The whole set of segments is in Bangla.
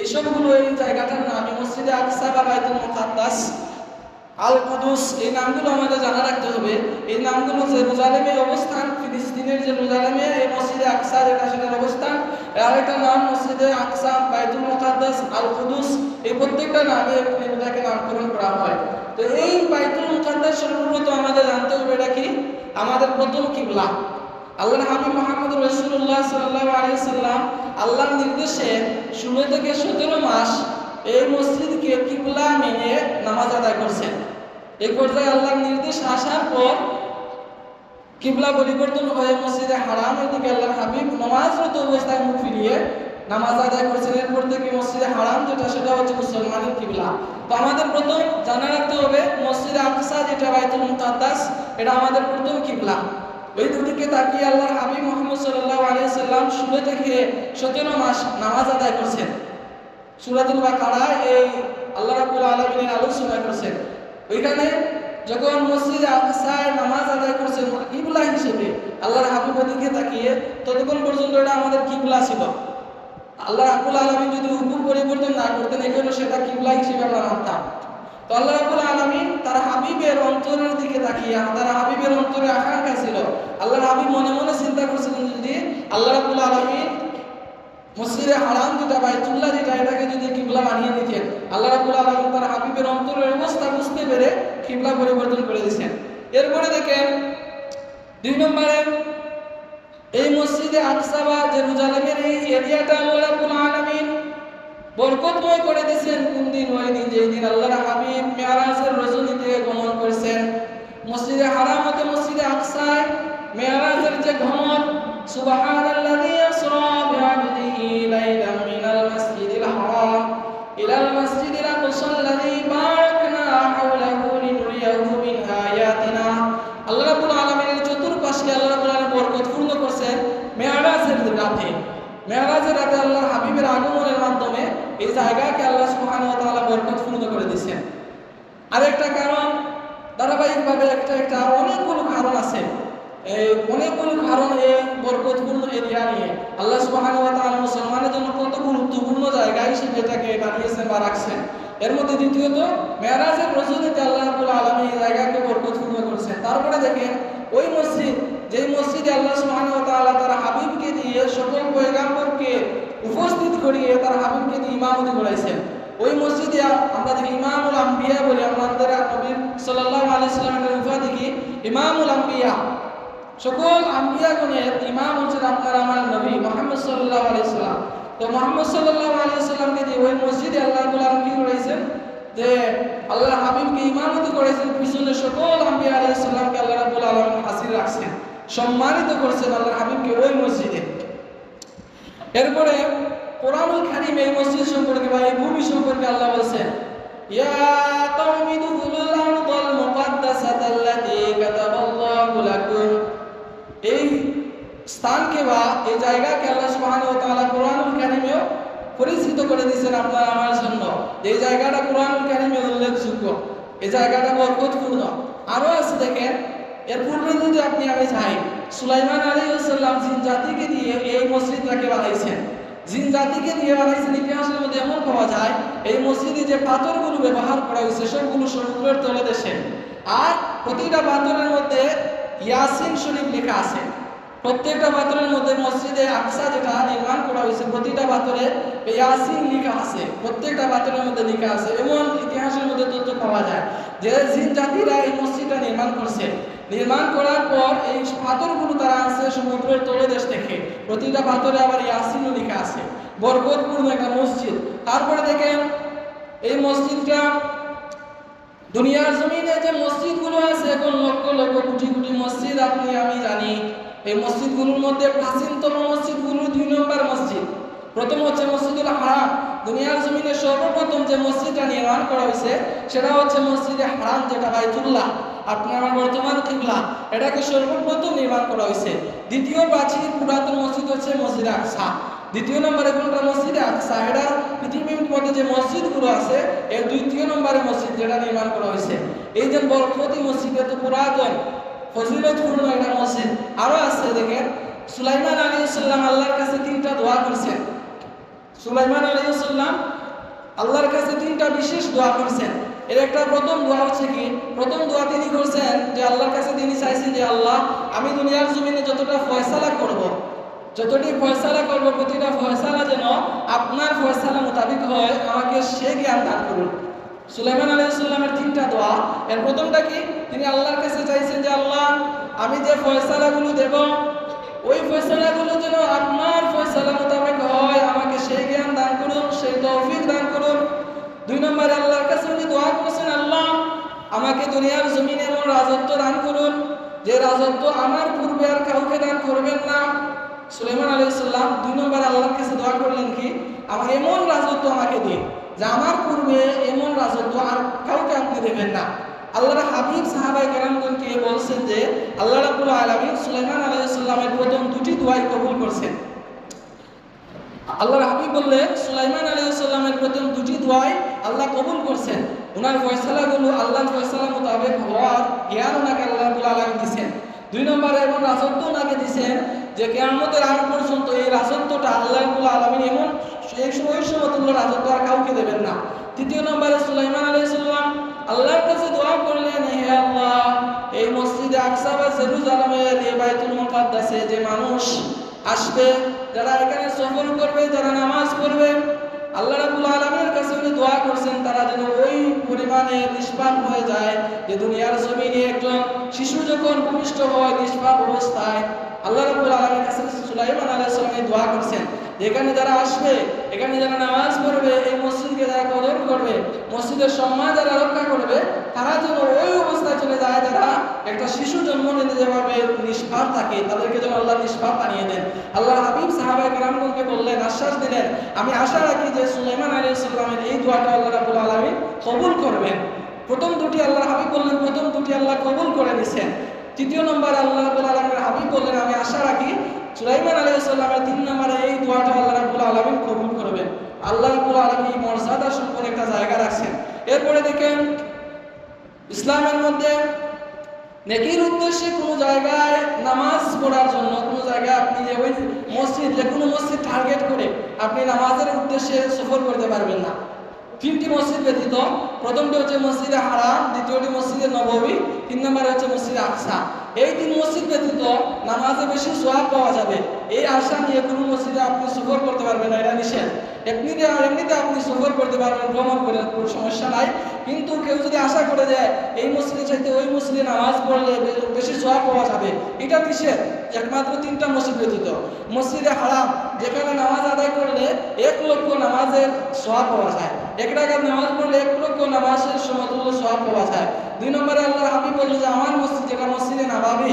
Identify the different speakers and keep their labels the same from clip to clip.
Speaker 1: এই সবগুলো এই জায়গাটার নামই মসজিদে আকসা বা বাইতুল মুকাদ্দাস আল কুদুস এই নামগুলো আমাদের জানা রাখতে হবে। এই নামগুলো জেরুজালেমে অবস্থান, ফিলিস্তিনের জেরুজালেমে এই মসজিদে আকসা যেটা সেটার অবস্থান আরেকটা নাম মসজিদে আকসা, বাইতুল মুকাদ্দাস আল কুদুস এই প্রত্যেকটা নামে এটাকে নামকরণ করা হয়। তো এই বাইতুল মুকাদ্দাস সর্বপ্রথম আমাদের জানতে হবে, এটা কি? আমাদের প্রথম কিবলা। আল্লাহ হাবিব মোহাম্মদ রসুল্লাহ সাল্লাহ আলিয়া সাল্লাম আল্লাহর নির্দেশে ষোলো থেকে সতেরো মাস এই মসজিদকে কিবলা মেনে নামাজ আদায় করছেন। এই পর্যায়ে আল্লাহর নির্দেশ আসার পর কিবলা পরিবর্তন হয়ে মসজিদে হারামের দিকে আল্লাহর হাবিব নামাজরত অবস্থায় মুখ ফিরিয়ে নামাজ আদায় করছেন। এরপর থেকে মসজিদে হারাম যেটা, সেটা হচ্ছে মুসলমানের কিবলা। তো আমাদের প্রথম জানা রাখতে হবে, মসজিদে আকসা যেটা বাইতুল মুকাদ্দাস, এটা আমাদের প্রথম কিবলা। ওই দুদিকে তাকিয়ে আল্লাহর হাবিব মোহাম্মদ সাল্লাহ আলিয়া সাল্লাম ষোলো থেকে সতেরো মাস নামাজ আদায় করছেন। সুরাতুল বাকারা এই আল্লাহ রাব্বুল আলামিনের আলোচনা করছেন। ওইখানে যখন মসজিদে আকসায় নামাজ আদায় করছেন, কিবলা হিসেবে আল্লাহর হাবিবের দিকে তাকিয়ে ততক্ষণ পর্যন্ত এটা আমাদের কিবলা ছিল। আল্লাহ রাব্বুল আলামিন যদি হুকুম পরিবর্তন না করতেন এখানে সেটা কিবলা হিসেবে আমরা মানতাম। তো আল্লাহ রাব্বুল আলামিন তার হাবিবের অন্তরের দিকে তাকিয়ে, তার হাবিবের অন্তরে আকাঙ্ক্ষা ছিল। আল্লাহর হাবিব মনে মনে চিন্তা করছিলেন যদি আল্লাহ রাব্বুল আলামিন মসজিদে হারাম যেটা বাইতুল্লাহ যেটা, এটাকে যদি কিবলা বানিয়ে দিতেন, আল্লাহ রাব্বুল আলামিন তার হাবিবের অন্তরের অবস্থা বুঝতে পেরে কিবলা পরিবর্তন করে দিয়েছেন এরপরে দেখেন, দুই নম্বরে, এই মসজিদে আকসা বা জেরুজালেমের এই এরিয়াটা আল্লাহ রাব্বুল আলামিন বরকতময় করে দিয়েছেন। কোন দিন? ওই দিন, যেই দিন আল্লাহর হাবিব মেয়ারাজের রজনীতে গমন করেছেন মসজিদে হারাম হতে মসজিদে আকসায় মেয়ারাজের যে ভ্রমণ সুবহানাল্লাযী আসরা বিআবদিহি লাইলাম মিনাল মাসজিদিল হারাম, ইলাল মাসজিদিল আকসা আল্লাযী বারাকনা হাওলাহু লিনুরিয়াহু মিন আয়াতিনা। আল্লাহ রাব্বুল আলামিনের চতুর্পাশে আল্লাহ রাব্বুল আলামিন বরকতপূর্ণ করেছেন মেয়ারাজের রাতে। মেয়ারাজের রাতে আল্লাহর হাবিবের আগমনের মাধ্যমে এই জায়গাকে আল্লাহ সুবহানাহু ওয়া তাআলা বরকতপূর্ণ করে দিয়েছেন। আরেকটা কারণ, ধারাবাহিকভাবে একটা একটা অনেকগুলো কারণ আছে। অনেকগুলো কারণ এই বরকতপূর্ণ এরিয়া নিয়ে আল্লাহ সুবহানাহু মুসলমানের জন্য কত গুরুত্বপূর্ণ জায়গা হিসেবে এটাকে বানিয়েছেন বা রাখছেন। এর মধ্যে দ্বিতীয়ত মেয়ারাজের রজনীতে আল্লাহ রাব্বুল আলামিন এই জায়গাকে বরকতপূর্ণ করেছেন। তারপরে দেখেন, ওই মসজিদ, যেই মসজিদে আল্লাহ সুবহানাহু ওয়া তাআলা তার হাবিবকে দিয়ে সকল পয়গাম্বরকে উপস্থিত করিয়ে তার হাবিবকে দিয়ে ইমামতি করাইছেন। ওই মসজিদে আমরা দেখি ইমামুল আম্বিয়া বলি আমাদের নবী সাল্লাল্লাহু আলাইহি সাল্লামের উপাধি কি? ইমামুল আম্বিয়া। সকল আম্বিয়াগণের ইমাম হচ্ছেন আপনার আমার নবী মুহাম্মদ সাল্লাহ আলাইহি সাল্লাম। তো মুহাম্মদ সাল্লাল্লাহু আলাইহি সাল্লামকে দিয়ে ওই মসজিদে আল্লাহ আলামিন কি করেছেন? যে আল্লাহ হাবিবকে ইমামতি করেছেন, পিছনে সকল আম্বিয়া আলাইহিস সালামকে আল্লাহ রাব্বুল আলামিন হাসির রাখছেন, সম্মানিত করছেন আল্লাহ হাবিবকে ওই মসজিদে। এরপরে কোরআনুল কারীম এই মসজিদ সম্পর্কে বা এই ভূমি সম্পর্কে আল্লাহ বলছেন, ইয়া কওমি দুখুলুল আরদাল মুকাদ্দাসাতাল্লাতী কাতাবাল্লাহু লাকুম। এই স্থানকে বা, এই জায়গাকে আল্লাহ সুবহানাহু ওয়া তাআলা কোরআনুল কারীমেও পরিচিত করে দিয়েছেন আপনার আমার জন্য। এই জায়গাটা কোরআনুল কারীমে উল্লেখযোগ্য। এই জায়গাটা বরকতপূর্ণ। আরও আছে দেখেন, এর পূর্বে যদি আপনি আমি যাই সুলাইমান আলাইহিস সালাম জিন জাতিকে দিয়ে এই মসজিদটাকে বানাইছেন? জিন জাতিকে দিয়ে বানাইছেন ইতিহাসের মধ্যে এমন পাওয়া যায়, এই মসজিদে যে পাথরগুলো ব্যবহার করা হয়েছে, সবগুলো সমুদ্রের তলদেশে আর প্রতিটা পাথরের মধ্যে ইয়াসিন শরীফ লেখা আছে। প্রত্যেকটা পাথরের মধ্যে মসজিদে আকসা যেটা নির্মাণ করা হয়েছে, প্রতিটা পাথরে ইয়াসিন লেখা আছে। প্রত্যেকটা পাথরের মধ্যে লেখা আছে। এমন ইতিহাসের মধ্যে তথ্য পাওয়া যায় যে জিন জাতিরা এই মসজিদটা নির্মাণ করছে। নির্মাণ করার পর এই পাথরগুলো তারা আনছে সমুদ্রের তলদেশ থেকে। প্রতিটা পাথরে আবার ইয়াসিনও লেখা আছে। বরকতপূর্ণ একটা মসজিদ। তারপরে দেখেন, এই মসজিদটা দুনিয়ার জমিনে যে মসজিদগুলো আছে, এখন লক্ষ লক্ষ কোটি কোটি মসজিদ আপনি, আমি জানি, এই মসজিদগুলোর মধ্যে প্রাচীনতম মসজিদগুলো দুই নম্বর মসজিদ। প্রথম হচ্ছে মসজিদুল হারাম। দুনিয়ার জমিনে সর্বপ্রথম যে মসজিদটা নির্মাণ করা হয়েছে, সেটা হচ্ছে মসজিদে হারাম, যেটা বাইতুল্লাহ, আপনার আমার বর্তমান কিবলা। এটাকে সর্বপ্রথম নির্মাণ করা হয়েছে। দ্বিতীয় প্রাচীন পুরাতন মসজিদ হচ্ছে মসজিদে আকসা। দ্বিতীয় নম্বরে কোনটা মসজিদে? আকসা এটা পৃথিবীর মধ্যে যে মসজিদগুলো আছে এর দ্বিতীয় নম্বরে মসজিদ যেটা নির্মাণ করা হয়েছে। এই যে বরকতি মসজিদ এত পুরাতন ফজিলতপূর্ণ একটা মসজিদ। আরও আছে, দেখেন, সুলাইমান আলী সাল্লাম আল্লাহর কাছে তিনটা দোয়া করেছেন। সুলাইমান আলাইসাল্লাম আল্লাহর কাছে তিনটা বিশেষ দোয়া করছেন। এর একটা প্রথম দোয়া হচ্ছে কি? প্রথম দোয়া তিনি করছেন যে, আল্লাহর কাছে তিনি চাইছেন যে, আল্লাহ, আমি দুনিয়ার জমিনে যতটা ফয়সালা করব। যতটি ফয়সালা করব, প্রতিটা ফয়সালা যেন আপনার ফয়সালা মোতাবিক হয়, আমাকে সে জ্ঞান দান করুন সুলাইমান আলাইসাল্লামের তিনটা দোয়া। এর প্রথমটা কি? তিনি আল্লাহর কাছে চাইছেন যে, আল্লাহ, আমি যে ফয়সালাগুলো দেব, ওই ফয়সালাগুলো যেন আপনার ফয়সালা মোতাবেক হয়, আমাকে সেই জ্ঞান দান করুন সেই তৌফিক দান করুন। দুই নম্বরে আল্লাহর কাছে উনি দোয়া করেছেন, আল্লাহ, আমাকে দুনিয়ার জমিনে এমন রাজত্ব দান করুন, যে রাজত্ব আমার পূর্বে আর কাউকে দান করবেন না। সুলেমান আলাইসাল্লাম দুই নম্বর আল্লাহর কাছে দোয়া করলেন কি? আমার এমন রাজত্ব আমাকে দিন যে আমার পূর্বে এমন রাজত্ব আর কাউকে আপনি দেবেন না। আল্লাহর হাবিব সাহাবাই কেরামগণকে বলছেন যে, আল্লাহ রাব্বুল আলামিন সুলাইমান আলাইহিস সালামের প্রথম দুটি দোয়াই কবুল করছেন। আল্লাহর হাবিব বললেন সুলাইমান আলাইহিস সালামের প্রথম দুটি দোয়াই আল্লাহ কবুল করছেন। ওনার ফয়সালাগুলো আল্লাহর ফয়সালা মোতাবেক হওয়ার জ্ঞান ওনাকে আল্লাহ আলামিন দিয়েছেন দুই নম্বরে এবং রাজত্ব ওনাকে দিয়েছেন যে কেয়ামতের আগ পর্যন্ত এই রাজত্বটা আল্লাহ আলামিন এমন এই সময় সমতুল্য রাজত্ব আর কাউকে দেবেন না। তৃতীয় নম্বরে সুলাইমান আলাইহিস সালাম আল্লাহর কাছে দোয়া করলেন, হে আল্লাহ, এই মসজিদে আকসা বা জেরুজালেমের এই বাইতুল মুকাদ্দাসে যে মানুষ আসবে, যারা এখানে সফর করবে, যারা নামাজ পড়বে, আল্লাহ রাব্বুল আলামিনের কাছে উনি দোয়া করছেন, তারা যেন ওই পরিমাণে নিষ্পাপ হয়ে যায়, যে দুনিয়ার জমিনে একজন শিশু যখন ভূমিষ্ঠ হয়, নিষ্পাপ অবস্থায় আল্লাহ রাব্বুল আলামিনের কাছে সুলাইমান আলাইহিস সালাম এই দোয়া করছেন এখানে যারা আসবে, এখানে যারা নামাজ পড়বে, এই মসজিদকে যারা কদর করবে, মসজিদের সম্মান যারা রক্ষা করবে, তারা যেন ওই অবস্থায় চলে যায়, যারা একটা শিশু জন্ম নিতে যেভাবে নিষ্পাপ থাকে, তাদেরকে যেন আল্লাহ নিষ্পাপ বানিয়ে দেন। আল্লাহ হাবিব সাহাবাই কালামগণকে বললেন, আশ্বাস দিলেন, আমি আশা রাখি যে সুলাইমান আলী সাল্লামের এই দোয়াটা আল্লাহ রাবুল আলমী কবুল করবেন। প্রথম দুটি আল্লাহ হাবিব বললেন, প্রথম দুটি আল্লাহ কবুল করে নিছেন। তৃতীয় নম্বর আল্লাহ আলমের হাবিব বললেন, আমি আশা রাখি সুলাইমান আলী সাল্লামের তিন নম্বরে এই দোয়াটা আল্লাহ রাবুল আলমিন কবুল করবেন। আল্লাহ রাবুল আলমী মর্যাদা সম্পর্কে একটা জায়গা রাখছেন। এরপরে দেখেন, ইসলামের মধ্যে নেকির উদ্দেশ্যে কোনো জায়গায় নামাজ পড়ার জন্য কোনো জায়গায় আপনি যে ওই মসজিদ, যে কোনো মসজিদ টার্গেট করে আপনি নামাজের উদ্দেশ্যে সফর করতে পারবেন না। তিনটি মসজিদ ব্যতীত প্রথমটি হচ্ছে মসজিদে হারাম, দ্বিতীয়টি মসজিদে নবমী তিন নম্বরে হচ্ছে মসজিদে আকসা। এই তিন মসজিদ ব্যতীত নামাজে বেশি সোয়াব পাওয়া যাবে। এই আশা নিয়ে কোনো মসজিদে আপনি সফর করতে পারবেন না, এটা নিষেধ। এমনিতে আর এমনিতে আপনি সফর করতে পারবেন, ভ্রমণ করে, কোনো সমস্যা নাই। কিন্তু কেউ যদি আশা করে যায় এই মসজিদে চাইতে ওই মসজিদে নামাজ পড়লে বেশি সোয়াব পাওয়া যাবে, এটা নিষেধ। একমাত্র তিনটা মসজিদ ব্যতীত। মসজিদে হারাম, যেখানে নামাজ আদায় করলে এক লক্ষ নামাজের সোয়াব পাওয়া যায়। এক রাকাত নামাজ পড়লে এক লক্ষ নামাজের সমতুল্য সোয়াব পাওয়া যায়। দুই নম্বরে আল্লাহ হাবিব বলল যে, আমার মসজিদ যেটা মসজিদে নামাবি,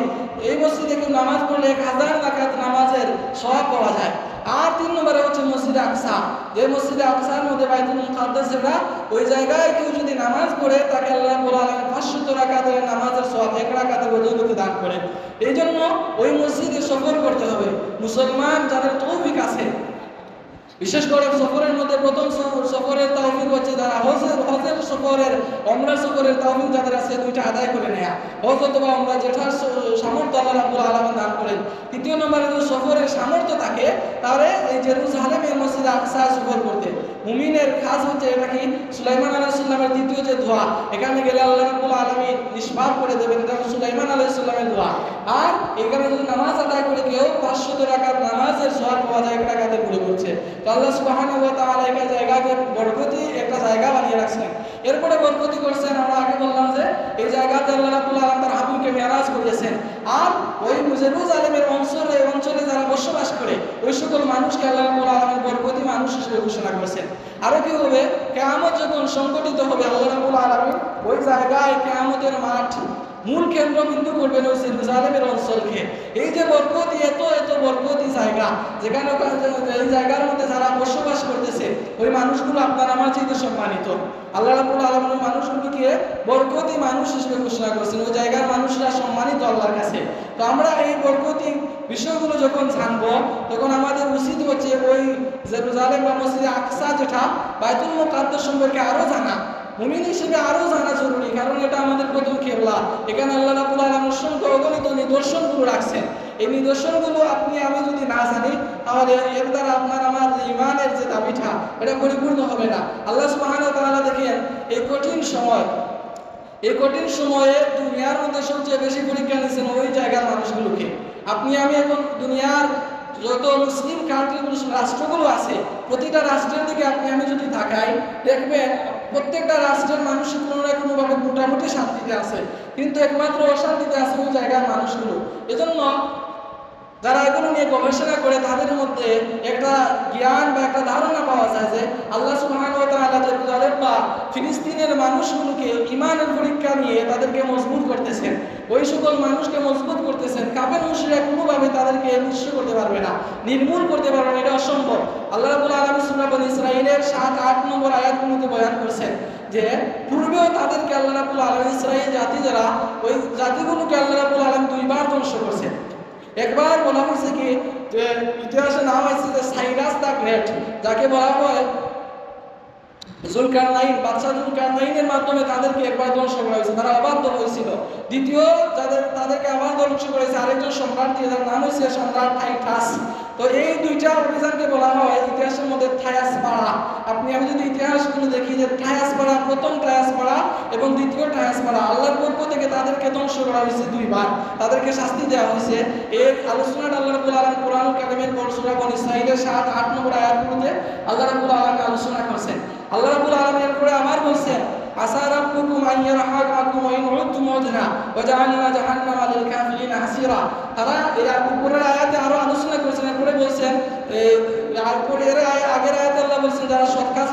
Speaker 1: এই মসজিদে কেউ নামাজ পড়লে এক হাজার রাকাত নামাজের সোয়াব পাওয়া যায়। আর তিন নম্বরে হচ্ছে মসজিদে আকসা। যে মসজিদে আকসার মধ্যে বাইতুল মুকাদ্দাস যেটা, ওই জায়গায় কেউ যদি নামাজ পড়ে, তাকে আল্লাহ বলা আলমী পাঁচশত রাকাতের নামাজের সব এক রাকাতের বদৌলতি দান করে। এই জন্য ওই মসজিদে সফর করতে হবে। মুসলমান যাদের তৌফিক আছে বিশেষ করে সফরের মধ্যে প্রথম সফরের তৌফিক হচ্ছে যারা হজের হজের সফরের অমরা সফরের তৌফিক যাদের আছে দুইটা আদায় করে নেয়া। হজ অথবা আমরা যেটার সামর্থ্য আল্লাহ রাব্বুল আলামিন দান করেন। তৃতীয় নম্বরে যদি সফরের সামর্থ্য থাকে, তাহলে এই জেরুজালেমের মসজিদে আকসা সফর করতে। মুমিনের কাজ হচ্ছে এটা কি? সুলাইমান আলাইহিস সালামের দ্বিতীয় যে দোয়া, এখানে গেলে আল্লাহ রাব্বুল আলামিন নিষ্পাপ করে দেবেন, এটা সুলাইমান আলাইহিস সালামের দোয়া। আর এখানে যদি নামাজ আদায় করে কেউ পাঁচশো রাকাত নামাজের সওয়াব পাওয়া যায়, এক রাকাতে করছে। তো আল্লাহ সুবহানাহু ওয়া তাআলা এই জায়গাকে বরকতি একটা জায়গা বানিয়ে রাখছেন। এরপরে বরকতি করছেন, আমরা আগে বললাম যে এই জায়গাতে আল্লাহ রাব্বুল আলামিন তার হাবিবকে মেরাজ করিয়েছেন। আর ওই জেরুজালেমের অঞ্চলে অঞ্চলে যারা বসবাস করে, ওই সকল মানুষকে আল্লাহ রাব্বুল আলামিন বরকতি মানুষ হিসেবে ঘোষণা করেছেন। আরও কি হবে? কেয়ামত যখন সংগঠিত হবে, আল্লাহ রাব্বুল আলামিন ওই জায়গায় কেয়ামতের মাঠ মূল কেন্দ্রবিন্দু করবেন ওই জেরুজালেমের অঞ্চলকে। এই যে বরকতি, এত এত বরকতি জায়গা, যেখানে এই জায়গার মধ্যে যারা বসবাস করতেছে, ওই মানুষগুলো আপনার আমার চাইতে সম্মানিত। আল্লাহ রাবুল আলম মানুষগুলিকে বরকতি মানুষ হিসেবে ঘোষণা করেছেন, ওই জায়গার মানুষরা সম্মানিত আল্লাহর কাছে। তো আমরা এই বরকতি বিষয়গুলো যখন জানব, তখন আমাদের উচিত হচ্ছে ওই জেরুজালেম বা মসজিদে আকসা যেটা, বাইতুল মুকাদ্দাস সম্পর্কে আরও জানা। মুমিন হিসেবে আরও জানা জরুরি, কারণ এটা আমাদের প্রথম কেবলা। এখানে আল্লাহ রাবুল আলম অসংখ্য অগণিত নিদর্শনগুলো রাখছেন। এই নিদর্শনগুলো আপনি, আমি যদি না জানি, তাহলে এর দ্বারা আপনার আমার ইমানের যে দাবিটা, এটা পরিপূর্ণ হবে না। আল্লাহ সুবহানাহু ওয়া তাআলা দেখেন, এই কঠিন সময়, এই কঠিন সময়ে দুনিয়ার মধ্যে সবচেয়ে বেশি পরীক্ষা নিচ্ছেন ওই জায়গার মানুষগুলোকে। আপনি, আমি এখন দুনিয়ার যত মুসলিম কান্ট্রিগুলো রাষ্ট্রগুলো আছে, প্রতিটা রাষ্ট্রের দিকে আপনি, আমি যদি তাকাই, দেখবেন প্রত্যেকটা রাষ্ট্রের মানুষ কোনো না কোনোভাবে মোটামুটি শান্তিতে আছে। কিন্তু একমাত্র অশান্তিতে আছে ওই জায়গার মানুষগুলো। এজন্য যারা এগুলো নিয়ে গবেষণা করে, তাদের মধ্যে একটা জ্ঞান বা একটা ধারণা পাওয়া যায় যে আল্লাহ ওয়া বা ফিলিস্তিনের মানুষগুলোকে ইমানের পরীক্ষা নিয়ে তাদেরকে মজবুত করতেছেন। ওই সকল মানুষকে মজবুত করতেছেন। কাফের মুশরিকরা কোনোভাবে তাদেরকে নিঃস্ব করতে পারবে না, নির্মূল করতে পারবে না, এটা অসম্ভব। আল্লাহ রাব্বুল আলামিন সূরা বনী ইসরাঈলের 7 8 নম্বর আয়াতগুলোতে বয়ান করছেন যে, পূর্বেও তাদেরকে আল্লাহ রাব্বুল আলামিন ইসরাঈল জাতি যারা ওই জাতিগুলোকে আল্লাহ রাব্বুল আলামিন দুইবার ধ্বংস করছেন। একবার বলা হয়েছে কি যে ইতিহাসে নাম হয়েছে যে সাইরাস দ্য গ্রেট যাকে বলা হয় জুলকারনাইন, বাদশাহ জুলকারনাইনের মাধ্যমে তাদেরকে একবার ধ্বংস করা হয়েছে, তারা হয়েছিল। দ্বিতীয়, যাদের, তাদেরকে আবার ধ্বংস করেছে আরেকজন সম্রাট, যার নাম হয়েছে সম্রাট টাইটাস। তো এই দুইটা অভিযানকে বলা হয় ইতিহাসের মধ্যে থায়াস পাড়া। আপনি, আমি যদি ইতিহাসগুলো দেখি যে থায়াস পাড়া, প্রথম থায়াস পাড়া এবং দ্বিতীয় থায়াস পাড়া, আল্লাহর পক্ষ থেকে তাদেরকে ধ্বংস করা হয়েছে দুইবার। তাদেরকে শাস্তি দেওয়া হয়েছে। এর আলোচনাটা আল্লাহ রাব্বুল আলামিন কোরআন কারিমের সূরা বনী ইসরাঈলের 7 8 নম্বর আয়াতগুলোতে আল্লাহ রাব্বুল আলামিন আলোচনা করেছেন। আল্লাহ রাব্বুল আলামিন এরপরে আবার বলছেন তারা আয়াতে আরও আলোচনা বলছেন আগের আয়াতে আল্লাহ বলছেন, যারা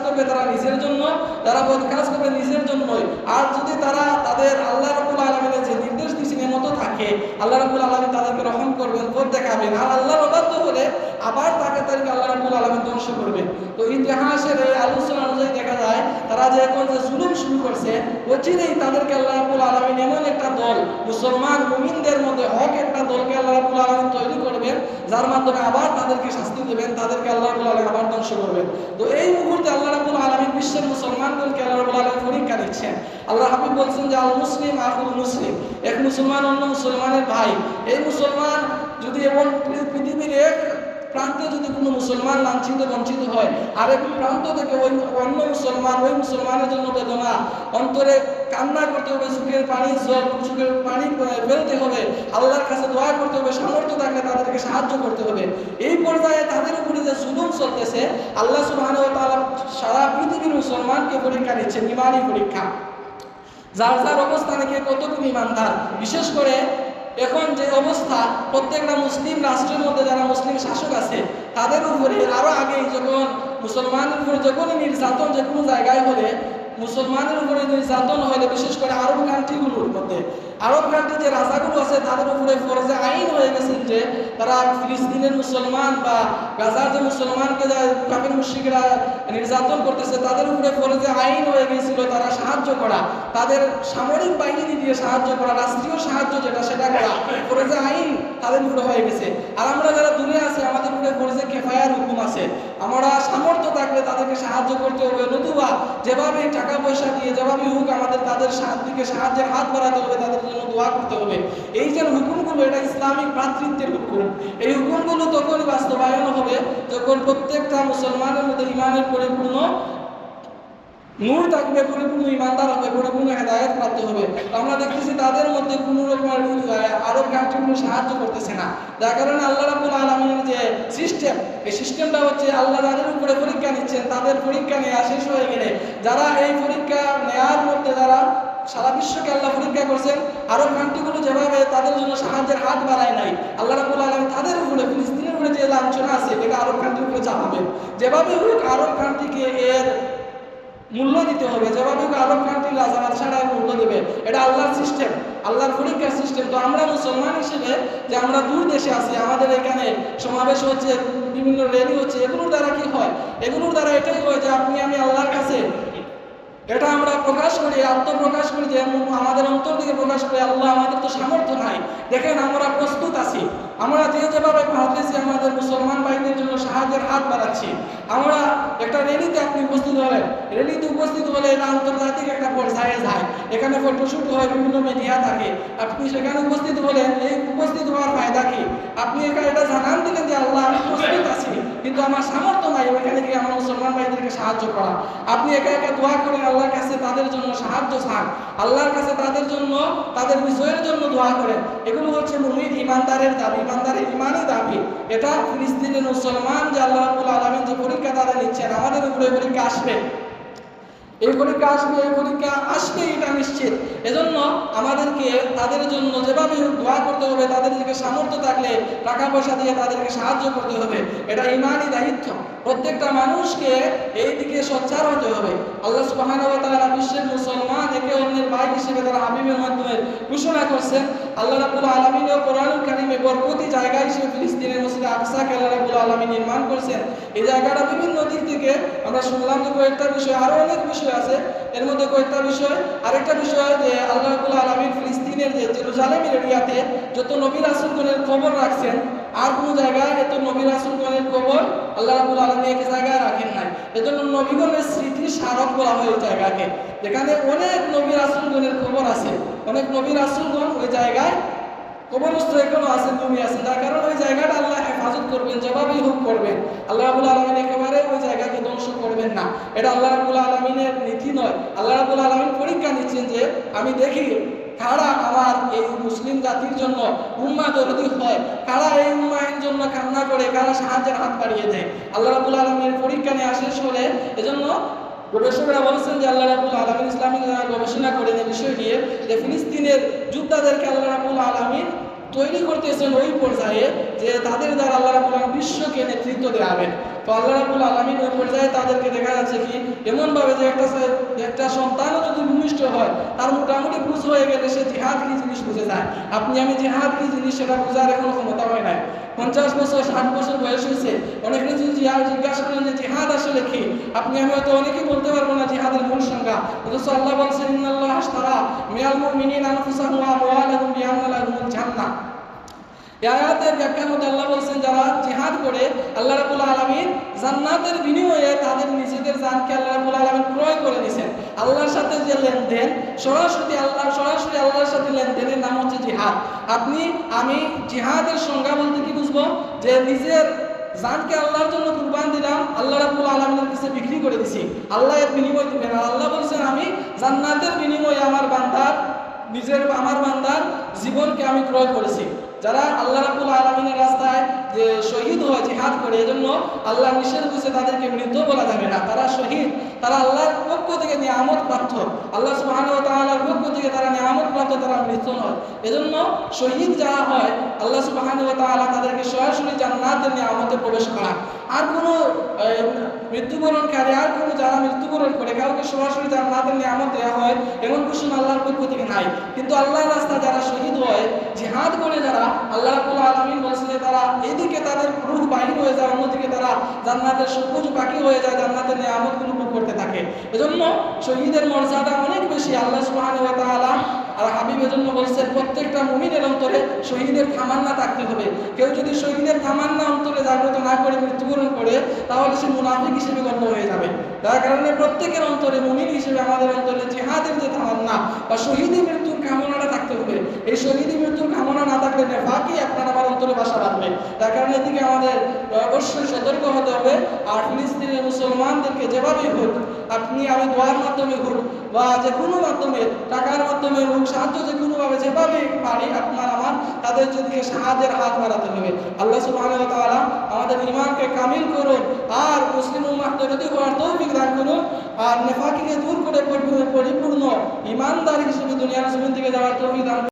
Speaker 1: করবে তারা নিজের জন্য, যারা বদ কাজ করবে নিজের জন্যই। আর যদি তারা তাদের আল্লাহ রাব্বুল আলামিনের যে নির্দেশ দিয়েছেন এর মতো থাকে। আল্লাহ রাব্বুল আলামিন তাদেরকে রহম করবেন পথ দেখাবেন। আর আল্লাহর অবাধ্য হলে আবার তাকে তাদেরকে আল্লাহ রাব্বুল আলামিন ধ্বংস করবেন তো ইতিহাসের এই আলোচনা অনুযায়ী দেখা যায়, তারা যে এখন যে জুলুম শুরু করছে, অচিরেই তাদেরকে আল্লাহ রাব্বুল আলামিন এমন একটা দল, মুসলমান মুমিনদের মধ্যে হক একটা দলকে আল্লাহ রাব্বুল আলামিন তৈরি করবেন, যার মাধ্যমে আবার তাদেরকে শাস্তি দেবেন, তাদেরকে আল্লাহ রাব্বুল আলামিন আবার ধ্বংস করবেন। তো এই মুহূর্তে আল্লাহ রাব্বুল আলামিন বিশ্বের মুসলমানদেরকে আল্লাহ রাব্বুল আলামিন পরীক্ষা দিচ্ছেন। আল্লাহ হাবিব বলছেন যে আল মুসলিম আকুল মুসলিম। এক মুসলমান অন্য মুসলমানের ভাই। এই মুসলমান যদি এমন পৃথিবীর এক প্রান্তে যদি কোনো মুসলমান লাঞ্ছিত, বঞ্চিত হয়, আরেক প্রান্ত থেকে ওই অন্য মুসলমান, ওই মুসলমানের জন্য বেদনা। অন্তরে কান্না করতে হবে, সুখের পানি, জল, সুখের পানি ফেলতে হবে, আল্লাহর কাছে দোয়া করতে হবে, সামর্থ্য থাকলে তাদেরকে সাহায্য করতে হবে। এই পর্যায়ে তাদের উপরে যে জুলুম চলতেছে, আল্লাহ তাআলা সারা পৃথিবীর মুসলমানকে পরীক্ষা নিচ্ছেন ইমানি পরীক্ষা। যার যার অবস্থানে কে কতটুকু ইমানদার। বিশেষ করে এখন যে অবস্থা, প্রত্যেকটা মুসলিম রাষ্ট্রের মধ্যে যারা মুসলিম শাসক আছে, তাদের উপরে আরও আগে যখন মুসলমানের উপরে যখনই নির্যাতন যে কোনো জায়গায় হলে মুসলমানের উপরে নির্যাতন হলে বিশেষ করে আরব কান্ট্রিগুলোর মধ্যে, আরব কান্ট্রি যে রাজাগুলো আছে, তাদের উপরে ফরজে আইন হয়ে গেছে যে তারা ফিলিস্তিনের মুসলমান বা গাজার যে মুসলমানকে যা কাফির মুশরিকরা নির্যাতন করতেছে, তাদের উপরে ফরজে আইন হয়ে গিয়েছিল, তারা সাহায্য করা। তাদের সামরিক বাহিনী দিয়ে সাহায্য করা, রাষ্ট্রীয় সাহায্য যেটা, সেটা করা, ফরজে আইন তাদের উপরে হয়ে গেছে। আর আমরা যারা দূরে আছি, আমাদের উপরে ফরজে খেফায়ার হুকুম আছে। আমরা সামর্থ্য থাকলে তাদেরকে সাহায্য করতে হবে, নতুবা যেভাবে টাকা পয়সা দিয়ে যেভাবে হোক, আমাদের তাদের দিকে সাহায্যের হাত বাড়াতে হবে, তাদের জন্য দোয়া করতে হবে। এই যে হুকুমগুলো, এটা ইসলামিক ভ্রাতৃত্বের হুকুম। এই হুকুমগুলো তখনই বাস্তবায়ন হবে যখন প্রত্যেকটা মুসলমানের মধ্যে ইমানের পরিপূর্ণ নূর থাকবে পরিপূর্ণ ইমানদার হবে পরিপূর্ণ হেদায়ত প্রাপ্ত হবে। আমরা দেখতেছি তাদের মধ্যে কোনো রকমের আহ, আরব কান্ট্রিগুলো সাহায্য করতেছে না। যার কারণে আল্লাহ রাবুল আলমীর যে সিস্টেম এই সিস্টেমটা হচ্ছে আল্লাহ যাদের উপরে পরীক্ষা নিচ্ছেন তাদের পরীক্ষা নেওয়া শেষ হয়ে গেলে যারা এই পরীক্ষা নেওয়ার মধ্যে যারা সারা বিশ্বকে আল্লাহ পরীক্ষা করছেন আরব কান্ট্রিগুলো যেভাবে তাদের জন্য সাহায্যের হাত বাড়ায় নাই আল্লাহ রাবুল আলম তাদের উপরে ফিলিস্তিনের উপরে যে লাঞ্ছনা আছে এটা আরব কান্ট্রির উপরে চাপাবেন। যেভাবে হোক আরব কান্ট্রিকে এর মূল্য দিতে হবে। যেভাবে আরব কান্ট্রি রাজা ছাড়া মূল্য দেবে। এটা আল্লাহর সিস্টেম আল্লাহর পরীক্ষার সিস্টেম তো আমরা মুসলমান হিসেবে যে আমরা দূর দেশে আছি, আমাদের এখানে সমাবেশ হচ্ছে, বিভিন্ন র্যালি হচ্ছে, এগুলোর দ্বারা কি হয়? এগুলোর দ্বারা এটাই হয় যে আপনি, আমি আল্লাহর কাছে এটা আমরা প্রকাশ করি, আত্মপ্রকাশ করি যে আমাদের অন্তর থেকে প্রকাশ করি আল্লাহ আমাদের তো সামর্থ্য নাই। দেখেন আমরা প্রস্তুত আছি। আমরা যে যেভাবে ভাবতেছি আমাদের মুসলমান ভাইদের জন্য সাহায্যের হাত বাড়াচ্ছি। আমরা একটা র্যালিতে আপনি উপস্থিত হলেন। রেলিতে উপস্থিত হলে এটা আন্তর্জাতিক একটা পর্যায়ে যায়। এখানে ফটোশুট হয়, বিভিন্ন মিডিয়া থাকে। আপনি সেখানে উপস্থিত হলেন, এই উপস্থিত হওয়ার ফায়দা কি? আপনি এটা জানান দিলেন যে আল্লাহ, আমি উপস্থিত আছি, কিন্তু আমার সামর্থ্য নাই ওইখানে গিয়ে আমার ভাইদেরকে সাহায্য করা। আপনি একা একা দোয়া করেন আল্লাহর কাছে তাদের জন্য সাহায্য চান। আল্লাহর কাছে তাদের জন্য, তাদের বিষয়ের জন্য দোয়া করেন। এগুলো হচ্ছে মুমিন ইমানদারের দাবি, ইমানদারের ইমানের দাবি। এটা ফিলিস্তিনের মুসলমান যে আল্লাহ আলামিন যে পরীক্ষা তারা নিচ্ছেন, আমাদের উপরে পরীক্ষা আসবে। এই পরীক্ষা আসবে এই পরীক্ষা আসবে, এটা নিশ্চিত। এজন্য আমাদেরকে তাদের জন্য যেভাবে দোয়া করতে হবে, তাদের দিকে সামর্থ্য থাকলে টাকা পয়সা দিয়ে তাদেরকে সাহায্য করতে হবে। এটা ইমানই দায়িত্ব। প্রত্যেকটা মানুষকে এই দিকে সোচ্চার হতে হবে। আল্লাহ তাআলা বিশ্বের মুসলমান, একে অন্যের ভাই হিসেবে তারা হাবিবের মাধ্যমে ঘোষণা করছেন আল্লাহ রাবুল আলমিন ও কোরআন কারীমে বরকতি জায়গা হিসেবে ফিলিস্তিনের মসজিদ আকসাকে আল্লাহ রাবুল আলমী নির্মাণ করেছেন। এই জায়গাটা বিভিন্ন দিক থেকে আমরা শুনলাম যে কয়েকটা বিষয় আরও অনেক বিষয় আছে। এর মধ্যে কয়েকটা বিষয়, আরেকটা বিষয় যে আল্লাহ রাবুল আলামিন ফিলিস্তিনের যে জেরুজালেমের এরিয়াতে যত নবীর আসুন খবর রাখছেন আর কোনো জায়গায় এত নবী রাসূলগণের খবর আল্লাহ রাব্বুল আলামিন এক জায়গায় রাখেন নাই। এজন্য নবীগণের স্মৃতি স্মারক বলা হয় ওই জায়গাকে। যেখানে অনেক নবী রাসূলগণের খবর আছে। অনেক নবী রাসূলগণ ওই জায়গায় কবরস্থ এখনও আছেন তুমি আছেন। তার কারণ ওই জায়গাটা আল্লাহ হেফাজত করবেন যেভাবেই হোক করবেন। আল্লাহ রাবুল আলমিন একেবারে ওই জায়গাকে ধ্বংস করবেন না। এটা আল্লাহ রাবুল আলমিনের নীতি নয়। আল্লাহ রাবুল আলমিন পরীক্ষা নিচ্ছেন যে, আমি দেখি কারা আমার এই মুসলিম জাতির জন্য উম্মা দরদি হয়? কারা এই উম্মায়ের জন্য কান্না করে? কারা সাহায্যের হাত বাড়িয়ে দেয়? আল্লাহ রাবুল আলমীর পরীক্ষা নিয়ে শেষ হলে এজন্য গবেষকরা বলছেন যে আল্লাহ রাবুল আলমিন ইসলামিক যারা গবেষণা করেন এই বিষয় নিয়ে যে ফিলিস্তিনের যোদ্ধাদেরকে আল্লাহ রাবুল আলমিন তৈরি করতেছেন ওই পর্যায়ে যে তাদের দ্বারা আল্লাহ রাবুল আলম বিশ্বকে নেতৃত্ব দেওয়াবেন তো আল্লাহ রাবুল আলমিন ওই পর্যায়ে তাদেরকে দেখা যাচ্ছে কি, এমনভাবে যে একটা একটা সন্তানও যদি ভূমিষ্ঠ হয়, তার মোটামুটি বুঝ হয়ে গেলে সে জিহাদ কি জিনিস বুঝে যায়। আপনি আমি জিহাদ কি জিনিস সেটা বোঝার এখনও ক্ষমতা হয় নাই। পঞ্চাশ বছর, ষাট বছর বয়স হয়েছে অনেকে জিহাদ জিজ্ঞাসা করেন যে জিহাদ আসলে কি, আপনি আমি হয়তো অনেকেই বলতে পারব না জিহাদের মূল সংজ্ঞা। অথচ আল্লাহ বলছেন, ইন্নাল্লাহ আশতারা মিনাল মুমিনিনা আনফুসাহুম ওয়া আমওয়ালাহুম বিআন্না লাহুমুল জান্নাহ। আয়াতের ব্যাখ্যার মধ্যে আল্লাহ বলছেন, যারা জিহাদ করে, আল্লাহ রাবুল আলমিন জান্নাতের বিনিময়ে তাদের নিজেদের জানকে আল্লাহ রাবুল আলমিন ক্রয় করে দিয়েছেন। আল্লাহর সাথে যে লেনদেন, সরাসরি আল্লাহ, সরাসরি আল্লাহর সাথে লেনদেনের নাম হচ্ছে জিহাদ। আপনি, আমি জিহাদের সংজ্ঞা বলতে কি বুঝব? যে নিজের জানকে আল্লাহর জন্য কুরবান দিলাম, আল্লাহ রাব্বুল আলামিনের কাছে বিক্রি করে দিছি। আল্লাহ এর বিনিময় দিবেন। আর আল্লাহ বলছেন, আমি জান্নাতের বিনিময়ে আমার বান্দার, নিজের, আমার বান্দার জীবনকে আমি ক্রয় করেছি। যারা আল্লাহ রাবুল আলমিনের রাস্তায় যে শহীদ হয়, জিহাদ করে, এজন্য আল্লাহ নিষেধ বুঝে তাদেরকে মৃত বলা যাবে না। তারা শহীদ, তারা আল্লাহর পক্ষ থেকে নিয়ামত প্রাপ্ত। আল্লাহ তাআলার পক্ষ থেকে তারা নিয়ামত প্রাপ্ত, তারা মৃত নয়। এজন্য শহীদ যারা হয়, আল্লাহ তাআলা তাদেরকে সরাসরি জান্নাতের নিয়ামতে প্রবেশ করান আর কোনো মৃত্যুবরণকারী, আর কোনো যারা মৃত্যুবরণ করে, কাউকে সরাসরি জান্নাতের নিয়ামত দেওয়া হয়, এমন কিছু আল্লাহর পক্ষ থেকে নাই। কিন্তু আল্লাহর রাস্তা যারা শহীদ হয়, জিহাদ করে যারা আল্লাহ রাব্বুল আলামিন বলছে যে তারা এদিকে তাদের রূহ বাহির হয়ে যায়, অন্যদিকে তারা জান্নাতের সবুজ পাখি হয়ে যায়, জান্নাতের নিয়ামতগুলো ভোগ করতে থাকে। এজন্য শহীদের মর্যাদা অনেক বেশি। আল্লাহ তাআলা আর হাবিব এজন্য বলছেন, প্রত্যেকটা মুমিনের অন্তরে শহীদের তামান্না থাকতে হবে। কেউ যদি শহীদের তামান্না অন্তরে জাগ্রত না করে, মৃত্যুবরণ করে, তাহলে সে মুনাফিক হিসেবে গণ্য হয়ে যাবে। তার কারণে প্রত্যেকের অন্তরে, মুমিন হিসেবে আমাদের অন্তরে জিহাদের যে তামান্না বা শহীদি মৃত্যুর কামনাটা থাকতে হবে। এই শহীদি মৃত্যুর কামনা না থাকলে নেফাকি আপনার আমার অন্তরে বাসা বাঁধবে। তার কারণে এদিকে আমাদের অবশ্যই সতর্ক হতে হবে, আর ফিলিস্তিনের মুসলমানদেরকে যেভাবেই হোক আপনি আমি দোয়ার মাধ্যমে হোক বা যে কোনো মাধ্যমে, টাকার মাধ্যমে হোক, সাহায্য যে কোনোভাবে যেভাবে পারি, আপনার আমার, তাদের যদি সাহায্যের হাত বাড়াতে হবে আল্লাহ ওয়া আমাদের ইমানকে কামিল করুন, আর মুসলিম উম্মাহ তৈরি হওয়ার তৌফিক দান করুন, আর নেফাকিকে দূর করে পরিপূর্ণ- ঈমানদার হিসেবে দুনিয়ার জমিন থেকে যাওয়ার তৌফিক দান।